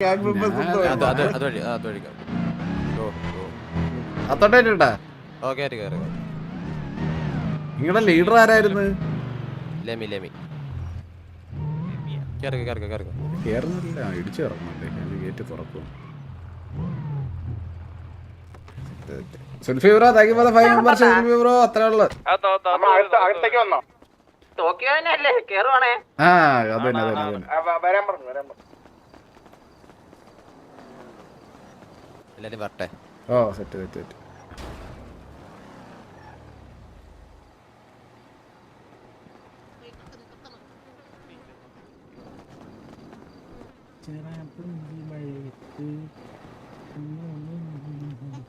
Gang members അത് അത് അത് വഴി അത് വഴി ഓ ഓ. അത്തോട്ടായിട്ടാ ഓ കയറി കയറി നിങ്ങളുടെ ലീഡർ ആരായിരുന്നു? ലെമി ലെമി. കയറി കയറി കയറി കേറുന്നില്ല ഇടിച്ചു ഇറങ്ങുന്നുണ്ട് ഞാൻ ഗേറ്റ് തുറക്കും Sulfi bro thank you for the five Sulfi bro. അത്ര ഉള്ളത് അകത്തേക്ക് വന്നോ ടോക്കിയോ തന്നെയല്ലേ കേറുവാണേ ആ അത് തന്നെ അത് തന്നെ അത് തന്നെ ആ, വ- വരാൻ പറഞ്ഞു വരാൻ പറഞ്ഞു. എല്ലാരും വരട്ടെ. ഓ സെറ്റ് സെറ്റ് സെറ്റ്.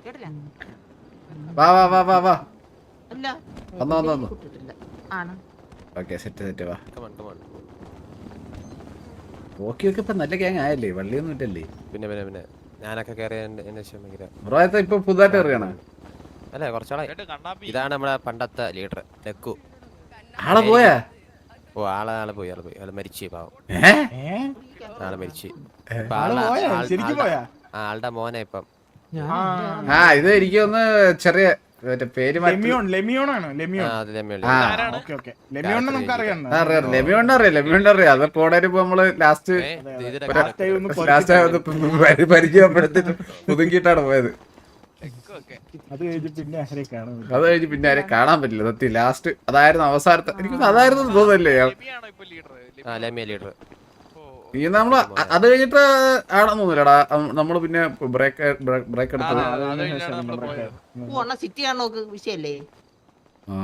കേട്ടില്ല? വാ വാ വാ വാ വാ. അല്ല. വന്നോ വന്നോ വന്നോ. കൂട്ടിട്ടില്ല. ആണ്. ഓക്കെ സെറ്റ് സെറ്റ് വാ. നല്ല ഗ്യാങ് ആയല്ലേ? വള്ളിയൊന്നും ഇല്ലല്ലേ? പിന്നെ പിന്നെ പിന്നെ. ഞാനൊക്കെ കയറി എന്റെ ശേഷം ഭയങ്കര ബ്രോ ഇപ്പൊ ഇപ്പൊ പുതുതായിട്ട് എറിയണ അല്ലേ കുറച്ചാളായി. ഇതാണ് നമ്മളെ പണ്ടത്തെ ലീഡർ ലക്കു ആളെ പോയാ? ഓ ആളെ ആളെ പോയി ആളെ പോയി. ആളെ മരിച്ചു പാവം. ആളെ മരിച്ചു. ആൾ പോയാ? ശരിക്കും പോയാ? ആളുടെ മോനെ ഇപ്പം. ആ ഇത് എനിക്ക് ഒന്ന് ചെറിയ മറ്റേ പേര് ലെമിയോൺ ലെമിയോൺ. ആണ് ആ ലെമിയോൺ അത് ലെമിയുള്ളി ആ. Okay okay. ലെമിയോണിനെ നമുക്ക് അറിയാം ആ, അറിയാം. ലെമിയോണ്ട് അറിയാം ലെമിയോണ്ട് അറിയാം. അത് പോണേര് ഇപ്പൊ നമ്മൾ ലാസ്റ്റ് ലാസ്റ്റ് പരിചയപ്പെടുത്തിട്ട് പോയത്. അത് കഴിഞ്ഞ് പിന്നെ ആരെ കാണും അത് കഴിഞ്ഞ് പിന്നെ ആരെ കാണാൻ പറ്റില്ല. സത്യം ലാസ്റ്റ് അതായിരുന്നു അവസാനത്തെ എനിക്ക് അതായിരുന്നു തോന്നല്ലേ തോന്നുന്നില്ലേ ആ ലെമിയ ലീഡർ. ഈ നമ്മൾ അത്. കഴിഞ്ഞിട്ട് ആണെന്ന് തോന്നുന്നില്ലടാ അം- നമ്മൾ പിന്നെ ബ്രേക്ക് ബ്രേക്ക് എടുത്തത് സിറ്റി ആണ് നോക്ക് വിഷയല്ലേ? ആ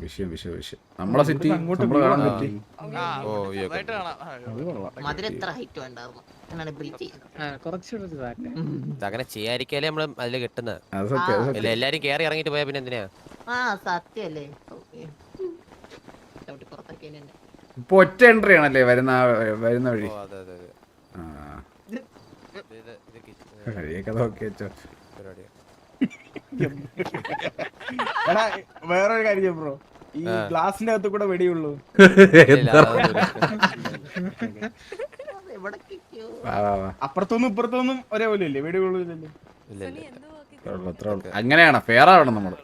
വിഷയം വിഷയം വിഷയം. നമ്മളെ സിറ്റി നമ്മൾ കാണാൻ പറ്റി. അങ്ങനെ ചെയ്യാതിരിക്കാലേ നമ്മൾ അതിൽ കിട്ടുന്നത് എല്ലാരും കേറി ഇറങ്ങിട്ട് പോയാ പിന്നെ എന്തിനാ? ആ സത്യല്ലേ ഓക്കേ. ഇപ്പൊ ഒറ്റ എൻട്രി ആണല്ലേ വരുന്ന വരുന്ന വഴി? കഴിയൊക്കെ നോക്കി വെച്ചോ. എടാ വേറൊരു കാര്യം ബ്രോ. ഈ ഗ്ലാസിന്റെ അകത്ത് കൂടെ വെടിയുള്ളൂ. അപ്പുറത്തൊന്നും ഇപ്പുറത്തൊന്നും ഒരേപോലെ ഇല്ലേ? വെടിയുള്ളൂ. അങ്ങനെയാണ് ഫെയർ ആവണം നമ്മൾ.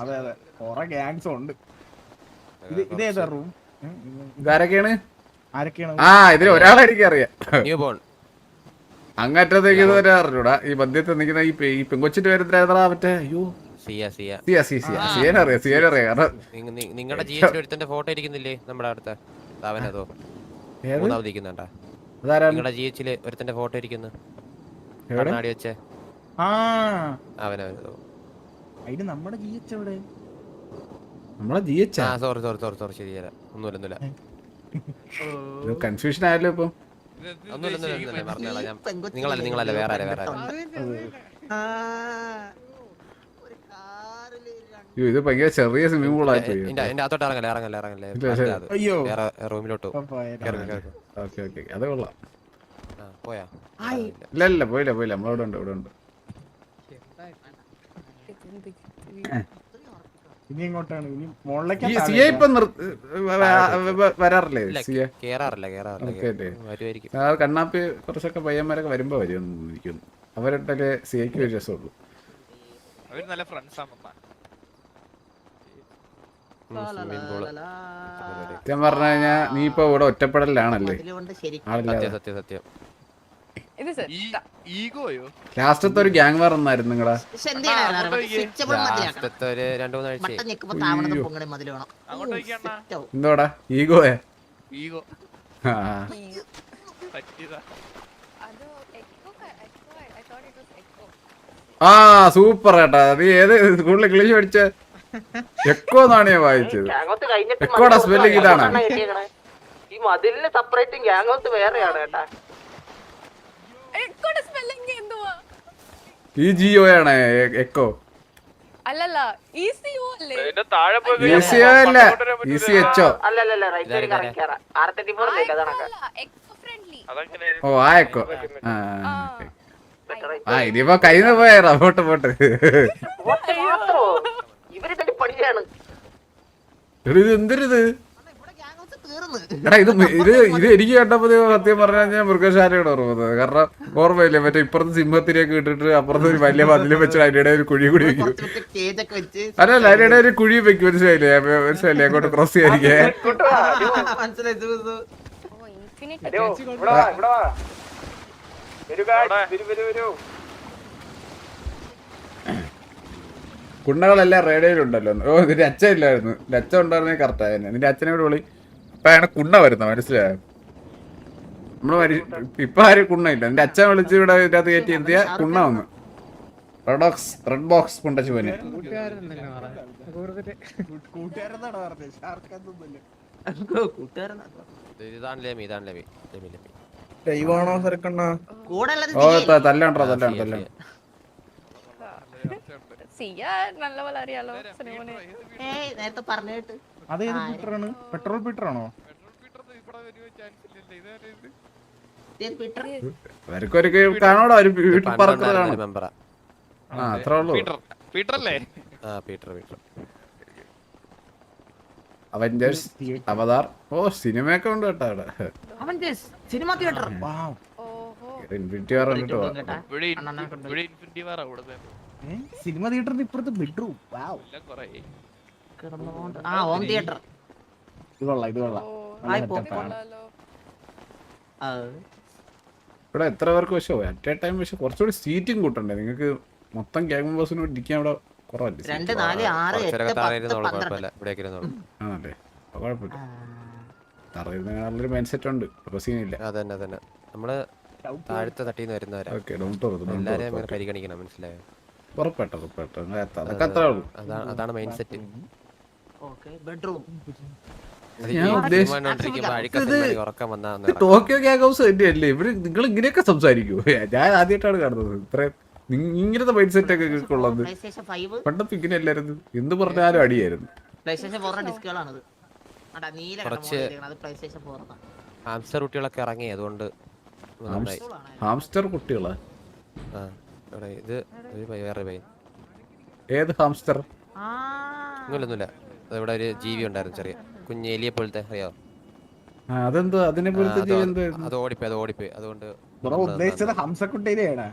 അതെ അതെ. കൊറേ ഗ്യാങ്സ് ഉണ്ട്. ഇത് ഇതേതാ റൂം ഇതാരൊക്കെയാണ്? ആ ഇതിൽ ഒരാളെ എനിക്ക് അറിയാം. ന്യൂ ബോൺ അങ്ങറ്റത്തേക്ക് ഇതുവരെ അറിഞ്ഞൂടാ. ഈ മദ്യത്തിൽ നിൽക്കുന്ന ഈ ഈ പെങ്കൊച്ചിന്റെ പേരെന്താ മറ്റേ? അയ്യോ സിയ സിയ. സിയ സി സിയ. സിയനറിയാം സിയനറിയാം നിങ്ങളുടെ ജി ഒരുത്തന്റെ ഫോട്ടോ ഇരിക്കുന്നില്ലേ നമ്മുടെ അടുത്ത? അവനതോ? മൂന്നാമത് ഇരിക്കുന്നുണ്ടാ? നിങ്ങളുടെ ജി ഒരുത്തന്റെ ഫോട്ടോ ഇരിക്കുന്നു. കണ്ണാടി വെച്ചേ. ആ. അവനവനതോ? അതിന് നമ്മുടെ ജി എച്ച് എവിടെ? നമ്മളെ ജി എച്ച് ആ. സോറി സോറി സോറി സോറി ശരിയല്ല. ഒന്നുമില്ല ഒന്നുമില്ല. കൺഫ്യൂഷൻ ആയല്ലോ ഇപ്പോ. ഒന്നുമില്ല ഒന്നുമില്ല ഒന്നുമില്ല. പറഞ്ഞോളാം ഞാൻ നിങ്ങളല്ല നിങ്ങളല്ല വേറെ ആരാ വേറെ ആരാ? ആ, ഒരു കാറിൽ രണ്ട് അയ്യോ ഇത് ഭയങ്കര ചെറിയ സ്വിമ്മിംഗ് പൂൾ ആയി പോയി. എന്റെ എന്റെ അകത്തോട്ട് ഇറങ്ങല്ലേ ഇറങ്ങല്ലേ ഇറങ്ങല്ലേ. അയ്യോ. വേറെ റൂമിലോട്ട്. ഓക്കേ ഓക്കേ അത് കൊള്ളാം. ആ പോയാ? ആയി. ഇല്ല. ഇല്ല പോയില്ല പോയില്ല. പോയില്ല നമ്മളിവിടെ ഉണ്ട് ഇവിടെ ഉണ്ട്. ഇനി എങ്ങോട്ടാണ്? ഇനി മുകളിലേക്കാ ഇപ്പൊ വ- വ- വ- വരാറില്ലേ ഇല്ല സിയ? കേറാറില്ല കേറാറില്ല കണ്ണാപ്പി കുറച്ചൊക്കെ പയ്യന്മാരൊക്കെ വരുമ്പോ വരും ഇരിക്കുന്നു അവരുടെ സിയക്ക് ഒരു രസമുള്ളൂ. അവർ നല്ല ഫ്രണ്ട്സ് സത്യം പറഞ്ഞു കഴിഞ്ഞാ നീ ഇപ്പൊ ഇവിടെ ഒറ്റപ്പെടലാണല്ലേ സത്യം സത്യം സത്യം. ലാസ്റ്റത്തെ ഒരു ഗ്യാങ് വാർ എന്നായിരുന്നു നിങ്ങളെ. എന്തോടാ? ഈഗോയെ? ഈഗോ. ആ. സൂപ്പർ ഏട്ടാ. നീ ഏത് സ്കൂളിൽ ഇംഗ്ലീഷ് പഠിച്ച? എക്കോ എന്നാണ് ഞാൻ വായിച്ചത്. എക്കോടാ മതിൽ ഇതാണ്. ഈ മതിലിന് സെപ്പറേറ്റും ഗ്യാങ്ങോത്ത് വേറെയാണ് കേട്ടാ Echo സ്പെല്ലിംഗ് spelling എന്തുവാ? ഈ ജിയോ ആണ് എ- എക്കോ അല്ലല്ല ECO അല്ലേ? ഇതിന്റെ താഴെ പോയി ഇ സി അല്ല ഇ സി എച്ച് ഒ അല്ലല്ല റൈറ്റ് സൈഡ് കറക്റ്റ് അതാണ് echo ഓ ആ എക്കോ ആ ആ. ഓക്കേ. ആ ഇതിപ്പോ പോയ റബോട്ട് പോട്ട്. ഇവർ പണിയാണ് ഇത് എന്തൊരിത് ഇവിടെ ഗ്യാങ്ങോത്ത് തീർന്നു തീർന്ന് എടാ ഇത് ഇത് ഇത് എനിക്ക് കണ്ടപ്പോ സത്യം പറഞ്ഞാൽ ഞാൻ മൃഗശാലയുടെ ഓർമ്മത് കാരണം ഓർമ്മയില്ലേ മറ്റേ ഇപ്പുറത്ത് സിംഹത്തിനെയൊക്കെ ഇട്ടിട്ട് അപ്പുറത്ത് ഒരു വലിയ മതിലും വെച്ചിട്ട് അതിന്റെ ഒരു കുഴി കൂടി വെക്കും. അല്ല വെച്ച് അല്ലല്ല അതിന്റെ ഒരു കുഴി വെക്കും. മനസ്സിലായില്ലേ? മനസ്സിലായില്ലേ? അങ്ങോട്ട് ക്രോസ് ചെയ്യാതിരിക്കേ. കുണ്ണകളെല്ലാം റേഡിയോയിലുണ്ടല്ലോ. ഓ നിന്റെ അച്ഛൻ ഇല്ലായിരുന്നു. നിന്റെ അച്ഛൻ ഉണ്ടായിരുന്നെങ്കിൽ കറക്റ്റ് ആയിരുന്നു. നിന്റെ അച്ഛനെ കൂടെ വിളി. ഇപ്പൊ അയാണ് കുണ്ണ വരുന്നത് മനസ്സിലായോ? നമ്മൾ ഇപ്പൊ ആരും കുണ്ണയില്ല. എന്റെ അച്ഛൻ വിളിച്ച് ഇവിടെ ഇതിനകത്ത് കയറ്റി എത്തിയ കുണ്ണ വന്നു. റെഡോക്സ് റെഡ് ബോക്സ് കുണ്ടച്ചുവന് സരക്കണ്ണ? ഓ? തല്ലണ്ടോ തല്ലാണ് ഫിയ, തല്ലാണ് ഫിയ. സിയ നല്ല പോലെ അറിയാലോ നേരത്തെ പറഞ്ഞിട്ട്. അത് ഏത് പീറ്ററാണ് പെട്രോൾ പീറ്ററാണോ അവർക്കൊരു കാണോടാ ഒരു വീട്ടിൽ ആ അത്രേ ഉള്ളൂ. പീറ്റർ അല്ലേ? ആ പീറ്റർ പീറ്റർ അവഞ്ചേഴ്സ് അവതാർ ഓ സിനിമയൊക്കെ ഉണ്ട് കേട്ടോ അവിടെ. അവൻ സിനിമ തിയേറ്റർ ഓഹോ. ഇൻഫിനിറ്റി വാർ സിനിമ തിയേറ്ററിന്റെ ഇപ്പുറത്ത് ബെഡ്റൂം വാവ് എല്ലാം കൊറേ ആ ഹോം തിയേറ്റർ ഇത് കൊള്ളാം ഇത് കൊള്ളാം. ഓ ആയി പോ. കൊള്ളാലോ. ഇവിടെ എത്ര പേർക്ക് പക്ഷേ അറ്റ് എ ടൈം പക്ഷെ കുറച്ചുകൂടി സീറ്റും കൂട്ടണ്ടേ? നിങ്ങൾക്ക് മൊത്തം ഗ്യാങ് മെമ്പേഴ്സിന് ഇരിക്കാൻ ഇവിടെ കുറവല്ലേ? രണ്ട് നാല് ആറ് എട്ട് കുറച്ചേരൊക്കെ താഴെ പത്ത് ഇരുന്നോളൂ പന്ത്രണ്ട്. കുഴപ്പമില്ല. ഇവിടേക്ക് ഇരുന്നോളൂ. ആണല്ലേ? അപ്പൊ കുഴപ്പമില്ല. തറയുന്ന നല്ലൊരു മൈൻഡ് സെറ്റ് ഉണ്ട്. അപ്പൊ സീനില്ല അതന്നെ അതന്നെ. നമ്മൾ താഴത്തെ തട്ടിന്ന് വരുന്നവരാ. ഓക്കെ ഡൗട്ട് എല്ലാരെയും അങ്ങനെ പരിഗണിക്കണം മനസ്സിലായോ? ഉറപ്പായിട്ടും ഉറപ്പായിട്ടും. അങ്ങനെ എത്താം. അതൊക്കെ അത്രേ ഉള്ളൂ. അതാണ് അതാണ് mind set Tokyo gang house തന്നെയല്ലേ ഇവർ നിങ്ങൾ ഇങ്ങനെയൊക്കെ സംസാരിക്കൂ. ഞാൻ ആദ്യമായിട്ടാണ് കാണുന്നത്. ഇത്ര ഇങ്ങനത്തെ മൈൻഡ് സെറ്റ് ഒക്കെ ഉള്ളത് പണ്ടത്തെ ഇങ്ങനെ അല്ലായിരുന്നു. എന്ത് പറഞ്ഞാലും അടിയായിരുന്നു. കുട്ടികളൊക്കെ ഇറങ്ങി അതുകൊണ്ട് ഹാംസ്റ്റർ കുട്ടികളാ? ആ ഇവിടെ ഇത് വേറെ ഏത് ഹാംസ്റ്റർ ഒന്നുമില്ല. ഇവിടെ ഒരു ജീവി ഉണ്ടായിരുന്നു ചെറിയ. കുഞ്ഞ് എലിയെ പോലത്തെ അറിയാവോ ആ അതെന്തോ? അതിനെ പോലത്തെ അത് ജീവി എന്തായിരുന്നു? അത് ഓടിപ്പോയി അത് ഓടിപ്പോയി. അതുകൊണ്ട് ബ്രോ ഉദ്ദേശിച്ചത് ഹംസക്കുട്ടീനെയാണ്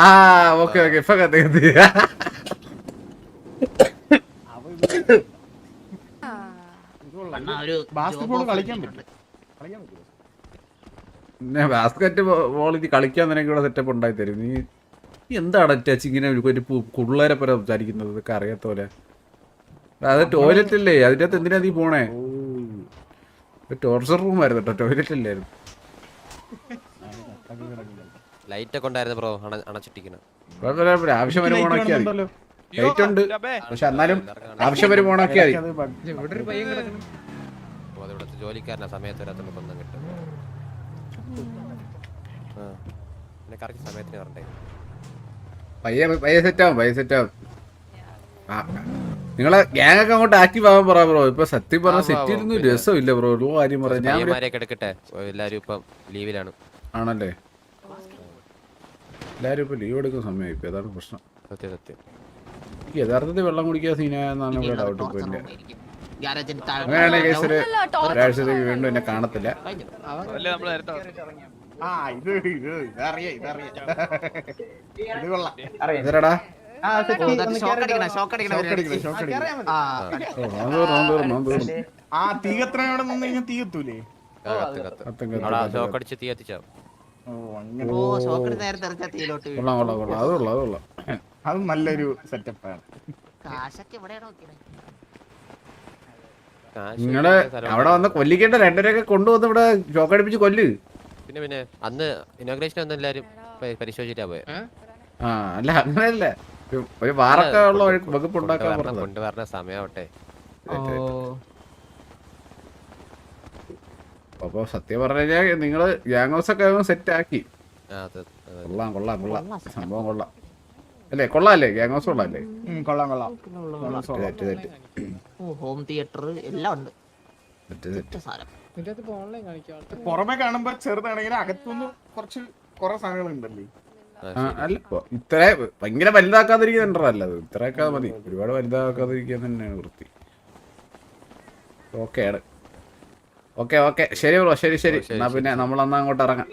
ആ ഓക്കെ ഓക്കെ. ഇപ്പൊ കത്തി കത്തി. കളിക്കാൻ ബാസ്കറ്റ് ബോൾ നിനക്ക് ഇവിടെ സെറ്റപ്പ് ഉണ്ടായി തരും. നീ എന്താണ് ടച്ച് ഇങ്ങനെ ഒരു പിള്ളേരെ പോലെ സംസാരിക്കുന്നത് ഇതൊക്കെ അറിയാത്ത പോലെ. അത് ടോയ്ലറ്റ് അല്ലേ അതിന്റെ അകത്ത് എന്തിനാ നീ പോണേ? ടോർച്ചർ റൂം ആയിരുന്നു കേട്ടോ ടോയ്ലറ്റ് അല്ലായിരുന്നു ലൈറ്റ് ഒക്കെ ഉണ്ടായിരുന്നു ബ്രോ അണച്ചിട്ടിക്കണം കുഴപ്പമില്ല. ആവശ്യം വരെ ഓണാക്കിയാൽ മതി. ലൈറ്റ് ഉണ്ട്. പക്ഷെ എന്നാലും ആവശ്യം വരെ ഓണാക്കിയാൽ മതി. ഇവിടുത്തെ ജോലിക്കാരനാ സമയത്ത് വരാത്തോണ്ട് കൊന്തം കിട്ടും ആ. പിന്നെ കറക്റ്റ് സമയത്തിന് വരണ്ടേ? പയ്യെ പയ്യെ സെറ്റാവും പയ്യെ സെറ്റ് ആ. നിങ്ങളെ ഗ്യാങ് ഒക്കെ അങ്ങോട്ട് ആക്റ്റീവ് ആവാൻ പറ ബ്രോ ഇപ്പൊ സത്യം പറഞ്ഞ സെറ്റ് സെറ്റിലൊന്നും രസം രസമില്ല ബ്രോ ഒരു കാര്യം പറയാം. ഞാൻ എടുക്കട്ടെ എല്ലാരും ഇപ്പം ലീവിലാണ് ആണല്ലേ? എല്ലാരും ഇപ്പൊ ലീവ് എടുക്കുന്ന സമയം ഇപ്പൊ അതാണ് പ്രശ്നം. സത്യം സത്യം. യഥാർത്ഥത്തിൽ വെള്ളം കുടിക്കാൻ സീനായെന്നാണ് ഇവിടെ ഡൗട്ട് ഇപ്പൊ എന്റെ അങ്ങനെയാണെങ്കിൽ കേസിൽ ഒരാഴ്ചത്തേക്ക് വീണ്ടും എന്നെ കാണത്തില്ല. പറഞ്ഞത്. ആ ഷോക്ക് ഷോക്ക് തീ നിന്ന് കഴിഞ്ഞാൽ തീ. ഷോക്കടിച്ച് തീ ഷോക്ക് അത് നല്ലൊരു സെറ്റപ്പാണ്. നിങ്ങൾ അവിടെ വന്ന് കൊല്ലിക്കേണ്ട രണ്ടരൊക്കെ കൊണ്ടുവന്ന് ഇവിടെ ചോക്കടിപ്പിച്ച് കൊല്ല്. പിന്നെ പിന്നെ അന്ന് ഇനോഗ്രേഷൻ എല്ലാരും പരിശോധിച്ചിട്ടാ പോയത് ആ അല്ല അങ്ങനെയല്ല. ഒരു- വാറൊക്കെ ഉള്ള ഒരു വകുപ്പ് ഉണ്ടാക്കാൻ കൊണ്ടുവരണം സമയാവട്ടെ അപ്പൊ സത്യം പറഞ്ഞു കഴിഞ്ഞാൽ നിങ്ങൾ ഗ്യാങ് ഹൗസ് ഒക്കെ സെറ്റ് ആക്കി കൊള്ളാം കൊള്ളാം കൊള്ളാം. സംഭവം കൊള്ളാം. അല്ലേ കൊള്ളാല്ലേ? ഗ്യാങ് ഹൗസ് കൊള്ളാല്ലേ കൊള്ളാം കൊള്ളാം. തെറ്റ് തെറ്റ് ഓ ഹോം തിയേറ്റർ എല്ലാം ഉണ്ട്. തെറ്റ് തെറ്റ് പുറമെ കാണുമ്പോ ചെറുതാണെങ്കിൽ അകത്തുനിന്ന് കുറച്ച് കുറെ സാധനങ്ങൾ അല്ല ഇപ്പൊ ഇത്ര ഭയങ്കര വലുതാക്കാതിരിക്കുന്നുണ്ടോ അത്. ഇത്രയൊക്കെ മതി. ഒരുപാട് വലുതാക്കാതിരിക്കാൻ തന്നെയാണ് വൃത്തി. ഓക്കെയാണ് ഓക്കെ ഓക്കെ ശരി ബ്രോ ശരി ശരി. എന്നാ പിന്നെ നമ്മൾ അന്ന് അങ്ങോട്ട് ഇറങ്ങാം.